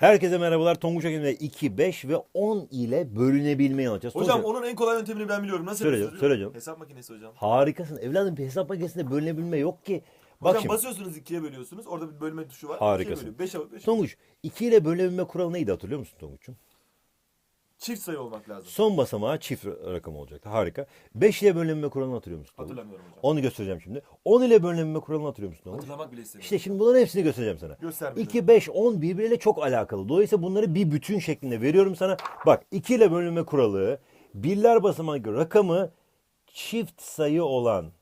Herkese merhabalar. Tonguç Hakem'de 2, 5 ve 10 ile bölünebilmeyi anlatacağız. Hocam Tonguç, onun en kolay yöntemini ben biliyorum. Nasıl Söyle yapıyorsunuz hocam, biliyor söyle musun? Hesap makinesi hocam. harikasın. Evladım bir hesap makinesinde bölünebilme yok ki. Bak hocam şimdi. basıyorsunuz ikiye bölüyorsunuz. Orada bir bölme tuşu var. Harikasın. 5 beş, Tonguç 2 ile bölünebilme kuralı neydi hatırlıyor musun Tonguç'um? Çift sayı olmak lazım. Son basamağı çift rakam olacaktı. Harika. 5 ile bölünebilme kuralını hatırlıyor musun? Hatırlamıyorum hocam. Onu göstereceğim şimdi. 10 ile bölünebilme kuralını hatırlıyor musun? Hatırlamak bile istemiyorum. İşte şimdi bunların hepsini göstereceğim sana. Göstermeyeceğim. 2, 5, 10 birbiriyle çok alakalı. Dolayısıyla bunları bir bütün şeklinde veriyorum sana. Bak 2 ile bölünme kuralı birler basamak rakamı çift sayı olan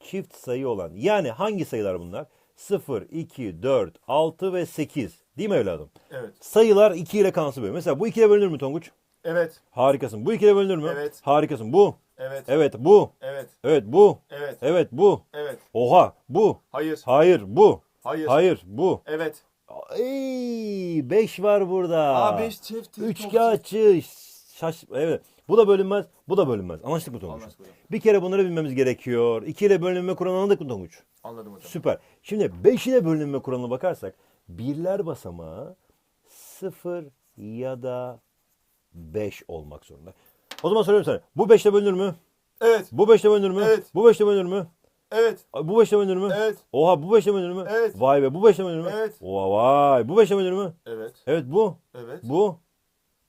çift sayı olan yani hangi sayılar bunlar? 0, 2, 4, 6 ve 8 değil mi evladım? Evet. Sayılar 2 ile kansız bölünür. Mesela bu 2 ile bölünür mü Tonguç? Evet. Harikasın. Bu 2 ile bölünür mü? Evet. Harikasın. Bu. Evet. Evet bu. Evet. Evet bu. Evet. Evet bu. Evet. Oha bu. Hayır. Hayır bu. Hayır. Hayır bu. Evet. Ey 5 var burada. Aa 5 çift. Üçkağıtçı. Şaş evet. Bu da bölünmez. Bu da bölünmez. Anlaştık mı Tonguç? Anlaştık hocam. Bir kere bunları bilmemiz gerekiyor. 2 ile bölünme kuralını anladık mı Tonguç? Anladım hocam. Süper. Şimdi 5 ile bölünme kuralına bakarsak birler basamağı 0 ya da 5 olmak zorunda. O zaman soruyorum sana. Bu 5 ile bölünür mü? Evet. Bu 5 ile bölünür mü? Evet. Bu 5 ile bölünür mü? Evet. Bu 5 ile bölünür mü? Evet. Oha bu 5 ile bölünür mü? Evet. Vay be bu 5 ile bölünür mü? Evet. Oha vay bu 5 ile bölünür mü? Evet. Evet bu. Evet. Bu.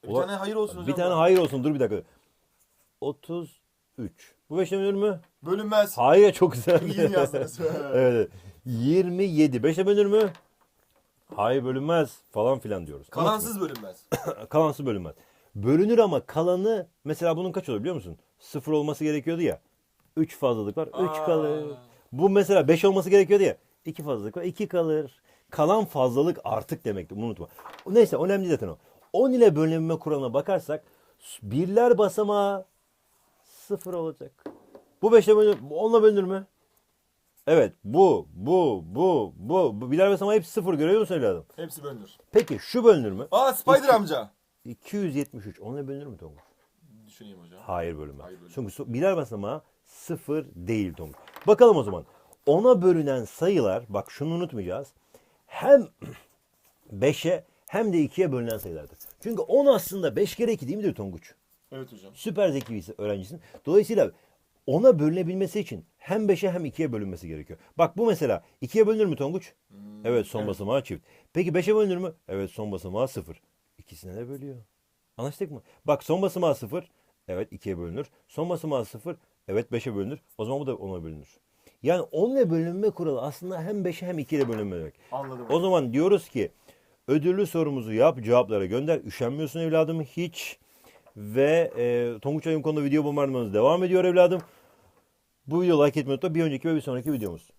Bir Ulan- tane hayır olsun hocam. Bir tane hayır olsun dur bir dakika. 33. Bu 5 ile bölünür mü? Bölünmez. Hayır çok güzel. İyi yazdınız? evet. 27. 5 ile bölünür mü? Hayır bölünmez falan filan diyoruz. Kalansız bölünmez. Kalansız bölünmez. Bölünür ama kalanı mesela bunun kaç olur biliyor musun? 0 olması gerekiyordu ya. 3 fazlalık var. 3 Aa. kalır. Bu mesela 5 olması gerekiyordu ya. 2 fazlalık var. 2 kalır. Kalan fazlalık artık demektir. Bunu unutma. Neyse önemli zaten o. 10 ile bölünme kuralına bakarsak birler basamağı 0 olacak. Bu 5 ile bölünür. 10 ile bölünür mü? Evet. Bu, bu, bu, bu. bu. Birler basamağı hepsi 0 görüyor musun evladım? Hepsi bölünür. Peki şu bölünür mü? Aa Spider amca. 273. 10 ile bölünür mü Tonguç? Düşüneyim hocam. Hayır bölünmez. Hayır bölünmez. Çünkü birer basamağı sıfır değil Tonguç. Bakalım o zaman. Ona bölünen sayılar, bak şunu unutmayacağız. Hem 5'e hem de 2'ye bölünen sayılardır. Çünkü 10 aslında 5 kere 2 değil midir Tonguç? Evet hocam. Süper zeki bir öğrencisin. Dolayısıyla ona bölünebilmesi için hem 5'e hem 2'ye bölünmesi gerekiyor. Bak bu mesela 2'ye bölünür mü Tonguç? evet son evet. basamağı çift. Peki 5'e bölünür mü? Evet son basamağı 0. İkisine de bölüyor. Anlaştık mı? Bak son basamağı 0. Evet 2'ye bölünür. Son basamağı 0. Evet 5'e bölünür. O zaman bu da 10'a bölünür. Yani 10 ile bölünme kuralı aslında hem 5'e hem 2'ye bölünme demek. Anladım. O zaman diyoruz ki ödüllü sorumuzu yap, cevaplara gönder. Üşenmiyorsun evladım hiç. Ve e, Tonguç Ayın konuda video bombardımanımız devam ediyor evladım. Bu videoyu like etmeyi unutma. Bir önceki ve bir sonraki videomuz.